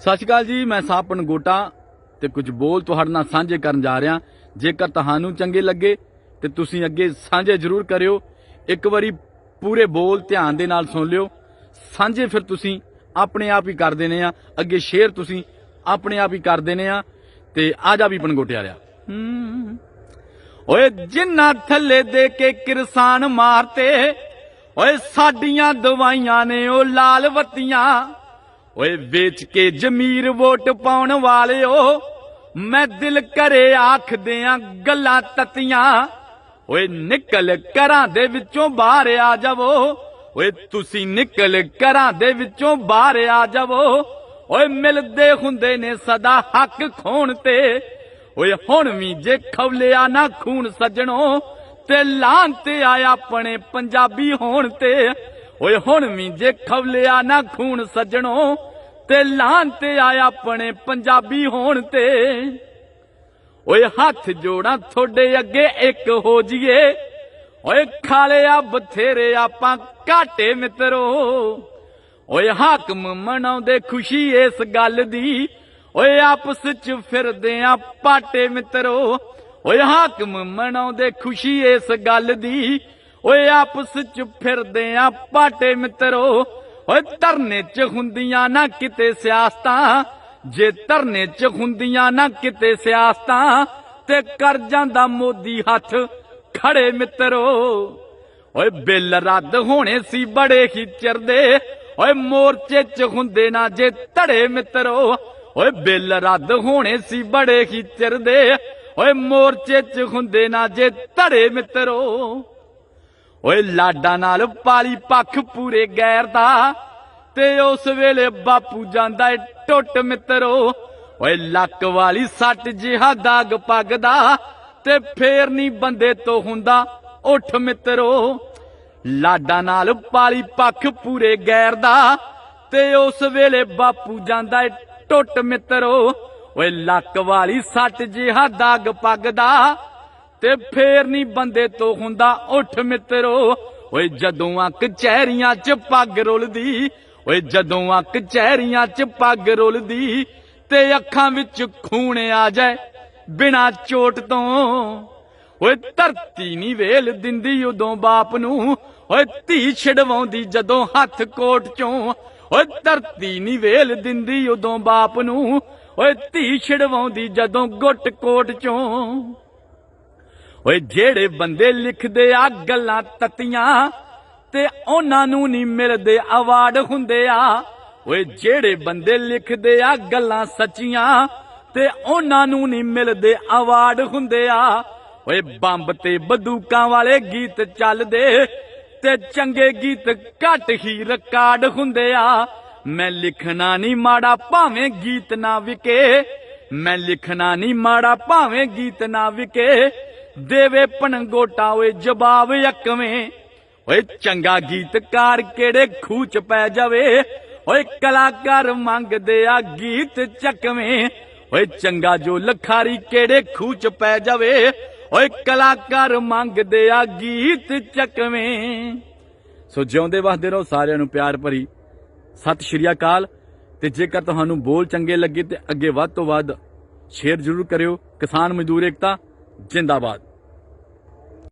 ਸਤਿ ਸ਼੍ਰੀ ਅਕਾਲ ਜੀ ਮੈਂ ਸਾਪਨ ਗੋਟਾ ਤੇ ਕੁਝ ਬੋਲ ਤੁਹਾਡੇ ਨਾਲ ਸਾਂਝੇ ਕਰਨ ਜਾ ਰਿਹਾ। ਜੇਕਰ ਤੁਹਾਨੂੰ ਚੰਗੇ ਲੱਗੇ ਤੇ ਤੁਸੀਂ ਅੱਗੇ ਸਾਂਝੇ ਜ਼ਰੂਰ ਕਰਿਓ। ਇੱਕ ਵਾਰੀ ਪੂਰੇ ਬੋਲ ਧਿਆਨ ਦੇ ਨਾਲ ਸੁਣ ਲਿਓ। ਸਾਂਝੇ ਫਿਰ ਤੁਸੀਂ ਆਪਣੇ ਆਪ ਹੀ ਕਰ ਦੇਣੇ ਆ। ਅੱਗੇ ਸ਼ੇਅਰ ਤੁਸੀਂ ਆਪਣੇ ਆਪ ਹੀ ਕਰ ਦੇਣੇ ਆ ਤੇ ਆ ਜਾ ਵੀ ਪਨਗੋਟਿਆ ਰਿਆ। ਓਏ ਜਿੰਨਾ ਥੱਲੇ ਦੇ ਕੇ ਕਿਰਸਾਨ ਮਾਰਤੇ ਓਏ ਸਾਡੀਆਂ ਦਵਾਈਆਂ ਨੇ ਉਹ ਲਾਲ ਬੱਤੀਆਂ ਓਏ ਵੇਚ ਕੇ ਜ਼ਮੀਰ ਵੋਟ ਪਾਉਣ ਵਾਲਿਓ, ਮੈਂ ਦਿਲ ਕਰੇ ਆਖਦੇ ਗੱਲਾਂ ਤਤੀਆਂ। ਓਏ ਨਿਕਲ ਘਰਾਂ ਦੇ ਵਿੱਚੋਂ ਬਾਹਰ ਆ ਜਾਵੋ, ਓਏ ਤੁਸੀਂ ਨਿਕਲ ਘਰਾਂ ਦੇ ਵਿੱਚੋਂ ਬਾਹਰ ਆ ਜਾਵੋ। ਓਏ ਮਿਲਦੇ ਹੁੰਦੇ ਨੇ ਸਦਾ ਹੱਕ ਖੋਣ ਤੇ, ਓਏ ਹੁਣ ਵੀ ਜੇ ਖਵਲਿਆ ਨਾ ਖੂਨ ਸੱਜਣੋ, ਤੇ ਲਾਂ ਤੇ ਆਇਆ ਆਪਣੇ ਪੰਜਾਬੀ ਹੋਣ ਤੇ। ਓਏ ਹੁਣ ਵੀ ਜੇ ਖਵਲਿਆ ਨਾ ਖੂਨ ਸੱਜਣੋ ਤੇ ਲਾਂ ਤੇ ਆਇਆ ਆਪਣੇ ਪੰਜਾਬੀ ਹੋਣ ਤੇ। ਓਏ ਹੱਥ ਜੋੜਾਂ ਤੁਹਾਡੇ ਅੱਗੇ ਇੱਕ ਹੋ ਜੀਏ। ਓਏ ਖਾਲਿਆ ਬਥੇਰੇ ਆਪਾਂ ਘਾਟੇ ਮਿੱਤਰੋ। ਓਏ ਹਾਕਮ ਮਨਾਉਂਦੇ ਖੁਸ਼ੀ ਇਸ ਗੱਲ ਦੀ। ਓਏ ਆਪਸ ਚ ਫਿਰਦੇ ਆ ਪਾਟੇ ਮਿੱਤਰੋ। ਓਏ ਹਾਕਮ ਮਨਾਉਂਦੇ ਖੁਸ਼ੀ ਇਸ ਗੱਲ ਦੀ। ਓਏ ਆਪਸ ਚ ਫਿਰਦੇ ਆ ਪਾਟੇ ਮਿੱਤਰੋ। ਓਏ ਧਰਨੇ ਚ ਹੁੰਦੀਆਂ ਨਾ ਕਿਤੇ ਸਿਆਸਤਾਂ। ਜੇ ਧਰਨੇ ਚ ਹੁੰਦੀਆਂ ਨਾ ਕਿਤੇ ਸਿਆਸਤਾਂ, ਤੇ ਕਰ ਜਾਂਦਾ ਮੋਦੀ ਹੱਥ ਖੜੇ ਮਿੱਤਰੋ। ਓਏ ਬਿੱਲ ਰੱਦ ਹੋਣੇ ਸੀ ਬੜੇ ਹੀ ਚਿਰਦੇ ਓਏ ਮੋਰਚੇ ਚ ਹੁੰਦੇ ਨਾ ਜੇ ਧੜੇ ਮਿੱਤਰੋ। ਓਏ ਬਿੱਲ ਰੱਦ ਹੋਣੇ ਸੀ ਬੜੇ ਹੀ ਚਿਰਦੇ ਓਏ ਮੋਰਚੇ ਚ ਹੁੰਦੇ ਨਾ ਜੇ ਧੜੇ ਮਿੱਤਰੋ। ਓਏ ਲਾਡਾਂ ਨਾਲ ਪਾਲੀ ਪੱਖ ਪੂਰੇ ਗੈਰ ਦਾ, ਤੇ ਉਸ ਵੇਲੇ ਬਾਪੂ ਜਾਂਦਾ ਏ ਟੁੱਟ ਮਿੱਤਰੋ। ਓਏ ਲੱਕ ਵਾਲੀ ਸੱਟ ਜਿਹਾ ਦਾਗ ਪੱਗ ਦਾ ਤੇ ਫੇਰ ਨਹੀਂ ਬੰਦੇ ਤੋਂ ਹੁੰਦਾ ਉੱਠ ਮਿੱਤਰੋ। ਲਾਡਾਂ ਨਾਲ ਪਾਲੀ ਪੱਖ ਪੂਰੇ ਗੈਰ ਦਾ, ਤੇ ਉਸ ਵੇਲੇ ਬਾਪੂ ਜਾਂਦਾ ਏ ਟੁੱਟ ਮਿੱਤਰੋ। ਓਏ ਲੱਕ ਵਾਲੀ ਸੱਟ ਜਿਹਾ ਦਾਗ ਪੱਗ ਦਾ ਤੇ ਫੇਰ ਨਹੀਂ ਬੰਦੇ ਤੋਂ ਹੁੰਦਾ ਉੱਠ ਮਿੱਤਰੋ। ਓਏ ਜਦੋਂ ਆ ਕਚਹਿਰੀਆਂ 'ਚ ਪੱਗ ਰੁਲਦੀ, ਓਏ ਜਦੋਂ ਆ ਕਚਹਿਰੀਆਂ 'ਚ ਪੱਗ ਰੁਲਦੀ, ਤੇ ਅੱਖਾਂ ਵਿੱਚ ਖੂਨ ਆ ਜਾਏ ਬਿਨਾ ਚੋਟ ਤੋਂ। ਓਏ ਧਰਤੀ ਨਹੀਂ ਵੇਲ ਦਿੰਦੀ ਉਦੋਂ ਬਾਪ ਨੂੰ, ਓਏ ਧੀ ਛਡਵਾਉਂਦੀ ਜਦੋਂ ਹੱਥ ਕੋਟ ਚੋਂ। ਓਏ ਧਰਤੀ ਨਹੀਂ ਵੇਲ ਦਿੰਦੀ ਉਦੋਂ ਬਾਪ ਨੂੰ, ਓਏ ਧੀ ਛਡਵਾਉਂਦੀ ਜਦੋਂ ਗੁੱਟ ਕੋਟ ਚੋਂ। ਓਏ ਜਿਹੜੇ ਬੰਦੇ ਲਿਖਦੇ ਆ ਗੱਲਾਂ ਤਤੀਆਂ ਤੇ ਉਹਨਾਂ ਨੂੰ ਨਹੀਂ ਮਿਲਦੇ ਅਵਾਰਡ ਹੁੰਦੇ ਆ। ਓਏ ਜਿਹੜੇ ਬੰਦੇ ਲਿਖਦੇ ਆ ਗੱਲਾਂ ਸੱਚੀਆਂ ਤੇ ਉਹਨਾਂ ਨੂੰ ਨਹੀਂ ਮਿਲਦੇ ਅਵਾਰਡ ਹੁੰਦੇ ਆ। ਓਏ ਬੰਬ ਤੇ ਬੰਦੂਕਾਂ ਵਾਲੇ ਗੀਤ ਚੱਲਦੇ ਤੇ ਚੰਗੇ ਗੀਤ ਘੱਟ ਹੀ ਰਿਕਾਰਡ ਹੁੰਦੇ ਆ। ਮੈਂ ਲਿਖਣਾ ਨਹੀਂ ਮਾੜਾ ਭਾਵੇਂ ਗੀਤ ਨਾ ਵਿਕੇ, ਮੈਂ ਲਿਖਣਾ ਨਹੀਂ ਮਾੜਾ ਭਾਵੇਂ ਗੀਤ ਨਾ ਵਿਕੇ। ਦੇਵੇ ਪਣਗੋਟਾ ਓਏ ਜਵਾਬ ਯਕਵੇਂ। ਓਏ ਚੰਗਾ ਗੀਤਕਾਰ ਕਿਹੜੇ ਖੂਚ ਪੈ ਜਾਵੇ। ਓਏ ਕਲਾਕਾਰ ਮੰਗਦੇ ਆ ਗੀਤ ਚੱਕਵੇਂ। ਓਏ ਚੰਗਾ ਜੋ ਲਖਾਰੀ ਕਿਹੜੇ ਖੂਚ ਪੈ ਜਾਵੇ। ਓਏ ਕਲਾਕਾਰ ਮੰਗਦੇ ਆ ਗੀਤ ਚੱਕਵੇਂ। ਸੋ ਜਿਉਂਦੇ ਵਸਦੇ ਰਹੋ ਸਾਰਿਆਂ ਨੂੰ ਪਿਆਰ ਭਰੀ। ਸਤਿ ਸ਼੍ਰੀ ਅਕਾਲ। ਤੇ ਜੇਕਰ ਤੁਹਾਨੂੰ ਬੋਲ ਚੰਗੇ ਲੱਗੇ ਤੇ ਅੱਗੇ ਵੱਧ ਤੋਂ ਵੱਧ ਸ਼ੇਅਰ ਜ਼ਰੂਰ ਕਰਿਓ। ਕਿਸਾਨ ਮਜ਼ਦੂਰ ਏਕਤਾ, ਜਿੰਦਾਬਾਦ।